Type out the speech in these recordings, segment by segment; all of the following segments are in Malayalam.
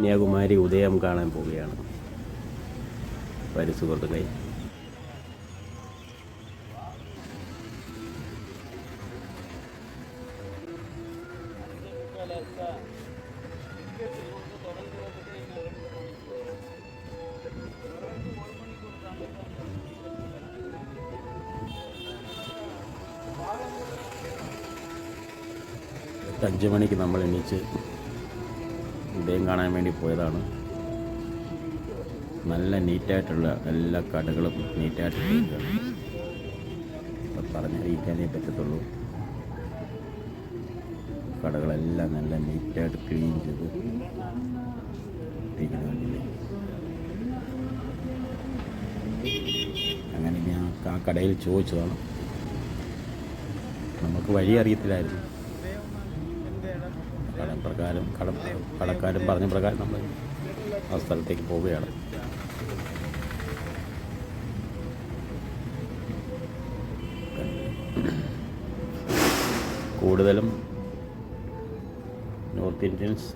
കന്യാകുമാരി ഉദയം കാണാൻ പോവുകയാണ്. വരും സുഹൃത്തുക്കളെ. മണിക്ക് നമ്മൾ എണീച്ച് ഉദയം കാണാൻ വേണ്ടി പോയതാണ്. നല്ല നീറ്റായിട്ടുള്ള എല്ലാ കടകളും നീറ്റായിട്ട് ഇപ്പം പറഞ്ഞറിയിക്കാനേ പറ്റത്തുള്ളൂ. കടകളെല്ലാം നല്ല നീറ്റായിട്ട് ക്ലീൻ ചെയ്ത് അങ്ങനെ ഞാൻ ആ കടയിൽ ചോദിച്ചതാണ്. നമുക്ക് വഴി അറിയത്തില്ലായിരുന്നു. കട പ്രകാരം കട കടക്കാരും പറഞ്ഞ പ്രകാരം നമ്മൾ ആ സ്ഥലത്തേക്ക് പോവുകയാണ്. കൂടുതലും നോർത്ത് ഇന്ത്യൻസ്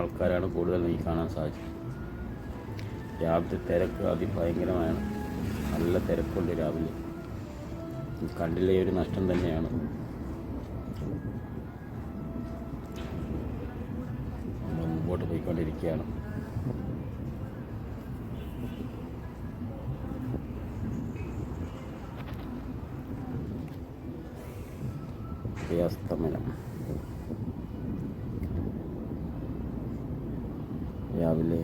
ആൾക്കാരാണ് കൂടുതൽ ഈ കാണാൻ സാധിച്ചത്. രാവിലത്തെ തിരക്ക് അതിഭയങ്കരമാണ്. നല്ല തിരക്കുണ്ട് രാവിലെ. കണ്ടില്ലേ ഒരു നഷ്ടം തന്നെയാണ്. പോയിക്കൊണ്ടിരിക്കുകയാണ് സൂര്യാസ്തമനം രാവിലെ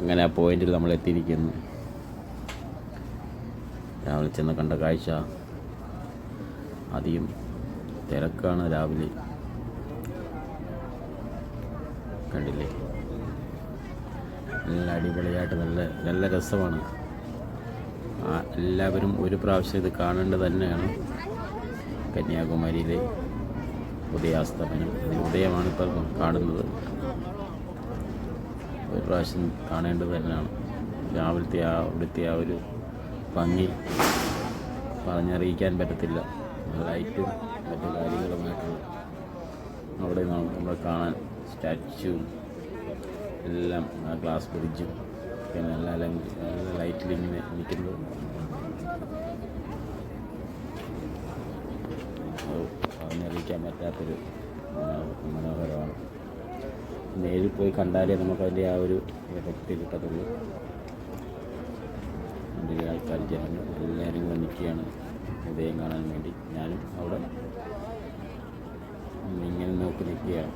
അങ്ങനെ ആ പോയിന്റിൽ നമ്മൾ എത്തിയിരിക്കുന്നു. രാവിലെ ചെന്ന് കണ്ട കാഴ്ച അധികം തിരക്കാണ് രാവിലെ. കണ്ടില്ലേ? നല്ല അടിപൊളിയായിട്ട് നല്ല നല്ല രസമാണ്. എല്ലാവരും ഒരു പ്രാവശ്യം ഇത് കാണേണ്ടത് തന്നെയാണ്. കന്യാകുമാരിയിലെ ഉദയാസ്തമനം ഉദയമാണ് ഇപ്പോൾ കാണുന്നത്. ഒരു പ്രാവശ്യം കാണേണ്ടത് തന്നെയാണ് രാവിലത്തെ ആ അവിടുത്തെ ആ ഒരു ഭംഗി പറഞ്ഞറിയിക്കാൻ പറ്റത്തില്ല. ലൈറ്റും മറ്റു കാര്യങ്ങളുമായിട്ടുള്ള അവിടെ നമ്മൾ കാണാൻ സ്റ്റാച്ചുവും എല്ലാം ആ ഗ്ലാസ് ബ്രിഡ്ജും പിന്നെ എല്ലാ ലൈറ്റിൽ ഇങ്ങനെ നിൽക്കുന്നത് പറഞ്ഞറിയിക്കാൻ പറ്റാത്തൊരു മനോഹരമാണ്. നേരിൽ പോയി കണ്ടാലേ നമുക്ക് അതിന്റെ ആ ഒരു എഫക്റ്റ് കിട്ടത്തുള്ളൂ. അതിന്റെ ആൾക്കാർ ജനങ്ങൾ എല്ലാവരും കൂടെ നിൽക്കുകയാണ് ഉദയം കാണാൻ വേണ്ടി. ഞാനും അവിടെ ഇങ്ങനെ നോക്കി നിൽക്കുകയാണ്.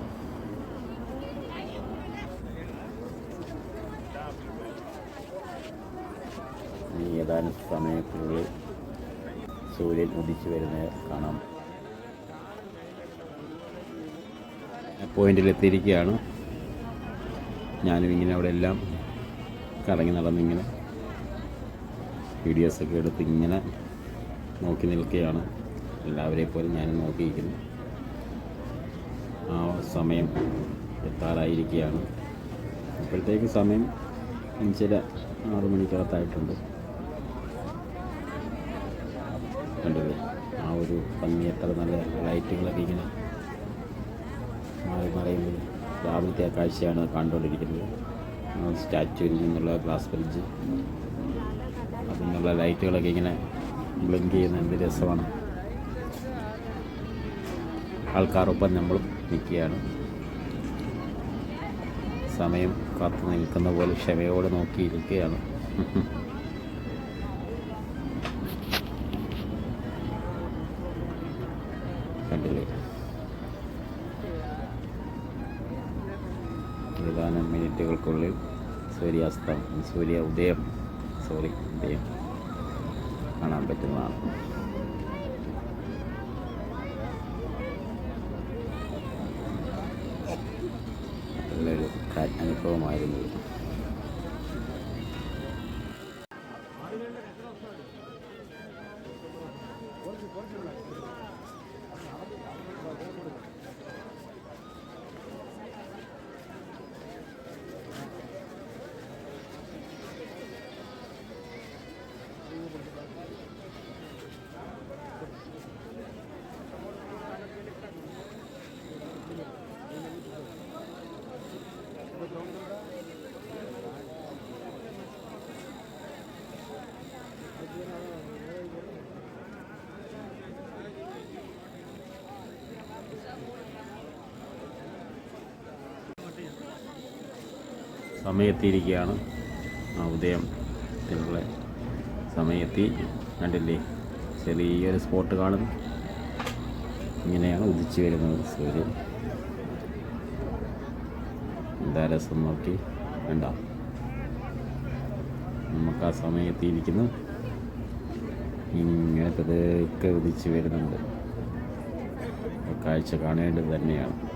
ഇനി ഏതാനും സമയത്തിനുള്ളിൽ സൂര്യൻ ഉദിച്ചു വരുന്നത് കാണാം. പോയിന്റിൽ എത്തിയിരിക്കുകയാണ്. ഞാനും ഇങ്ങനെ അവിടെ എല്ലാം കറങ്ങി നടന്നിങ്ങനെ വീഡിയോസ് ഒക്കെ എടുത്ത് ഇങ്ങനെ നോക്കി നിൽക്കുകയാണ്. എല്ലാവരെയും പോലെ ഞാനും നോക്കിയിരിക്കുന്നു. ആ സമയം എത്താറായിരിക്കുകയാണ്. അപ്പോഴത്തേക്ക് സമയം അഞ്ചര ആറ് മണിക്കകത്തായിട്ടുണ്ട്. കണ്ടില്ലേ ആ ഒരു ഭംഗി എത്ര നല്ല ലൈറ്റുകളൊക്കെ ഇങ്ങനെ മാറി മറയുമ്പോൾ രാവിലത്തെ ആ കാഴ്ചയാണ് കണ്ടുകൊണ്ടിരിക്കുന്നത്. സ്റ്റാച്ചുവിൽ നിന്നുള്ള ഗ്ലാസ് ബ്രിഡ്ജ് അതിൽ നിന്നുള്ള ലൈറ്റുകളൊക്കെ ഇങ്ങനെ ബ്ലിങ്ക് ചെയ്യുന്ന എന്ത് രസമാണ്. ആൾക്കാരൊപ്പം നമ്മളും നിൽക്കുകയാണ്. സമയം കാത്തു നിൽക്കുന്ന പോലെ ക്ഷമയോടെ നോക്കിയിരിക്കുകയാണ്. കണ്ടില്ലേ ഏതാനും മിനിറ്റുകൾക്കുള്ളിൽ സൂര്യാസ്തം സൂര്യ ഉദയം സോറി ഉദയം കാണാൻ പറ്റുന്നതാണ്. നല്ലൊരു അനുഭവമായിരുന്നു സമയത്തിരിക്കുകയാണ്. ഉദയം ത്തിനുള്ള സമയത്തി കണ്ടില്ലേ? ചെറിയൊരു സ്പോട്ട് കാണുന്നു. ഇങ്ങനെയാണ് ഉദിച്ചു വരുന്നത് സൂര്യൻ. എന്താ രസം നോക്കി? വേണ്ട നമുക്ക് ആ സമയത്തിരിക്കുന്നു ഇങ്ങനെ പതുക്കെ ഉദിച്ചു വരുന്നുണ്ട്. കാഴ്ച കാണേണ്ടത് തന്നെയാണ്.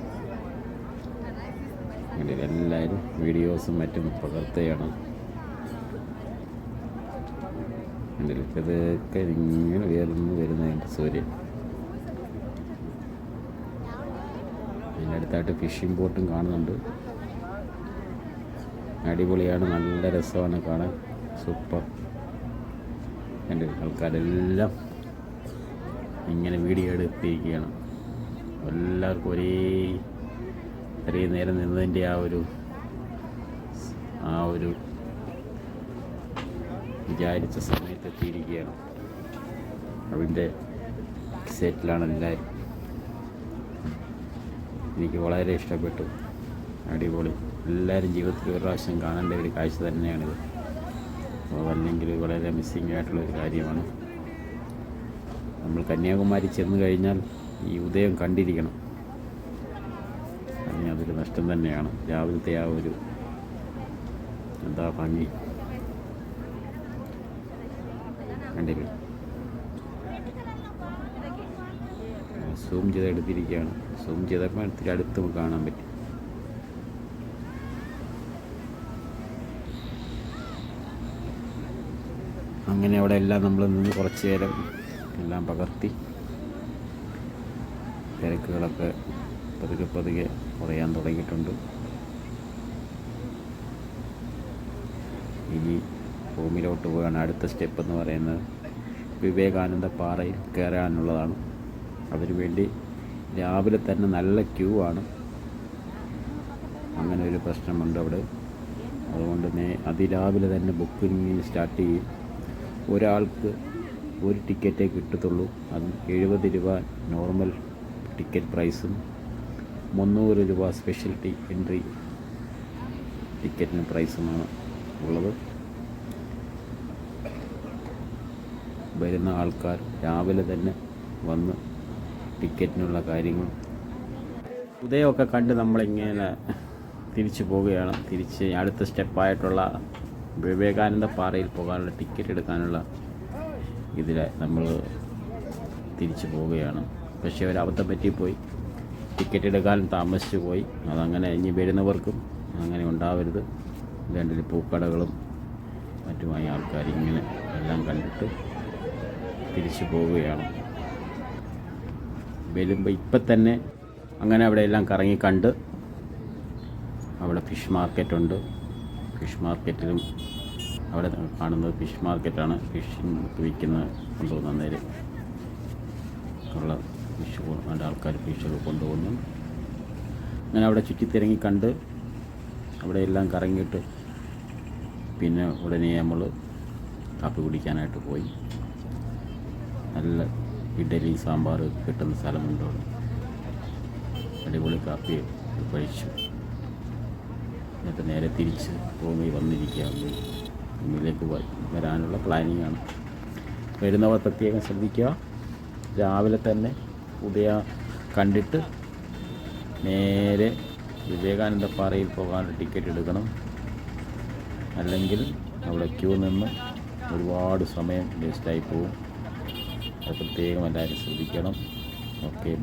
അങ്ങനെ എല്ലാവരും വീഡിയോസും മറ്റും പകർത്തുകയാണ്. ഇതൊക്കെ ഇങ്ങനെ ഉയർന്നു വരുന്നതിന്റെ സൂര്യൻ അതിന്റെ അടുത്തായിട്ട് ഫിഷിംഗ് ബോട്ടും കാണുന്നുണ്ട്. അടിപൊളിയാണ് നല്ല രസമാണ് കാണാൻ. സൂപ്പർ. എന്റെ ആൾക്കാരെല്ലാം ഇങ്ങനെ വീഡിയോ എടുത്തിരിക്കുകയാണ്. എല്ലാവർക്കും ഒരേ ഇത്രയും നേരം നിന്നതിന്റെ ആ ഒരു ആ ഒരു വിചാരിച്ച സമയത്ത് എത്തിയിരിക്കുകയാണ് അതിന്റെ സെറ്റിലാണ് എല്ലാവരും എനിക്ക് വളരെ ഇഷ്ടപ്പെട്ടു. അടിപൊളി. എല്ലാവരും ജീവിതത്തിൽ ഒരു പ്രാവശ്യം കാണേണ്ട ഒരു കാഴ്ച തന്നെയാണിത്. അല്ലെങ്കിൽ വളരെ മിസ്സിംഗ് ആയിട്ടുള്ള ഒരു കാര്യമാണ്. നമ്മൾ കന്യാകുമാരി ചെന്ന് കഴിഞ്ഞാൽ ഈ ഉദയം കണ്ടിരിക്കണം. തന്നെയാണ്. രാവിലത്തെ ആ ഒരു എന്താ ഭംഗി. സൂം ചെയ്ത് എടുത്തിരിക്കുകയാണ് സൂം ചെയ്തപ്പോൾ ഇത്തിരി അടുത്ത് കാണാൻ പറ്റും. അങ്ങനെ അവിടെ എല്ലാം നമ്മൾ നിന്ന് കുറച്ച് നേരം എല്ലാം പകർത്തി. തിരക്കുകളൊക്കെ പതുക്കെ പതുക്കെ കുറയാൻ തുടങ്ങിയിട്ടുണ്ട്. ഇനി ഭൂമിയിലോട്ട് പോവുകയാണ് അടുത്ത സ്റ്റെപ്പ് എന്ന് പറയുന്നത് വിവേകാനന്ദ പാറയിൽ കയറാനുള്ളതാണ്. അതിനുവേണ്ടി രാവിലെ തന്നെ നല്ല ക്യൂ ആണ്. അങ്ങനെ ഒരു പ്രശ്നമുണ്ട് അവിടെ. അതുകൊണ്ട് നേ അതിരാവിലെ തന്നെ ബുക്കിംഗ് സ്റ്റാർട്ട് ചെയ്യും. ഒരാൾക്ക് ഒരു ടിക്കറ്റേ കിട്ടത്തുള്ളൂ. അത് എഴുപത് രൂപ നോർമൽ ടിക്കറ്റ് പ്രൈസും മുന്നൂറ് രൂപ സ്പെഷ്യൽ ടി എൻട്രി ടിക്കറ്റിന് പ്രൈസുമാണ് ഉള്ളത്. വരുന്ന ആൾക്കാർ രാവിലെ തന്നെ വന്ന് ടിക്കറ്റിനുള്ള കാര്യങ്ങൾ ഉദയമൊക്കെ കണ്ട് നമ്മളിങ്ങനെ തിരിച്ചു പോവുകയാണ്. തിരിച്ച് അടുത്ത സ്റ്റെപ്പായിട്ടുള്ള വിവേകാനന്ദ പാറയിൽ പോകാനുള്ള ടിക്കറ്റ് എടുക്കാനുള്ള ഇതിൽ നമ്മൾ തിരിച്ചു പോവുകയാണ്. പക്ഷേ ഒരു അബദ്ധം പറ്റിപ്പോയി. ടിക്കറ്റ് എടുക്കാൻ താമസിച്ചു പോയി അതങ്ങനെ ഇനി വരുന്നവർക്കും അങ്ങനെ ഉണ്ടാവരുത്. രണ്ടിൽ പൂക്കടകളും മറ്റുമായി ആൾക്കാർ ഇങ്ങനെ എല്ലാം കണ്ടിട്ട് തിരിച്ചു പോവുകയാണ്. വരുമ്പോൾ ഇപ്പം തന്നെ അങ്ങനെ അവിടെ എല്ലാം കറങ്ങി കണ്ട് അവിടെ ഫിഷ് മാർക്കറ്റുണ്ട് ഫിഷ് മാർക്കറ്റിലും അവിടെ കാണുന്നത് ഫിഷ് മാർക്കറ്റാണ്. ഫിഷ് വിൽക്കുന്ന കൊണ്ടുപോകുന്ന നേരെ ഉള്ള ഫിഷ് അതിന്റെ ആൾക്കാർ ഫിഷൊക്കെ കൊണ്ടുപോകുന്നു. അങ്ങനെ അവിടെ ചുറ്റിത്തിരങ്ങി കണ്ട് അവിടെ എല്ലാം കറങ്ങിയിട്ട് പിന്നെ ഉടനെ നമ്മൾ കാപ്പി കുടിക്കാനായിട്ട് പോയി. നല്ല ഇഡലി സാമ്പാർ കിട്ടുന്ന സ്ഥലമുണ്ട് അവിടെ. അടിപൊളി കാപ്പി കഴിച്ചു. എന്നിട്ട് നേരെ തിരിച്ച് റൂമിൽ വന്നിരിക്കുകയാണ്. റൂമിലേക്ക് വരാനുള്ള പ്ലാനിങ്ങാണ്. വരുന്നവർ പ്രത്യേകം ശ്രദ്ധിക്കുക. രാവിലെ തന്നെ ഉദയ കണ്ടിട്ട് നേരെ വിവേകാനന്ദ പാറയിൽ പോകാൻ ടിക്കറ്റ് എടുക്കണം. അല്ലെങ്കിൽ അവിടെ ക്യൂ നിന്ന് ഒരുപാട് സമയം വേസ്റ്റായി പോകും. അത് പ്രത്യേകം എല്ലാവരും ശ്രദ്ധിക്കണം. ഓക്കെ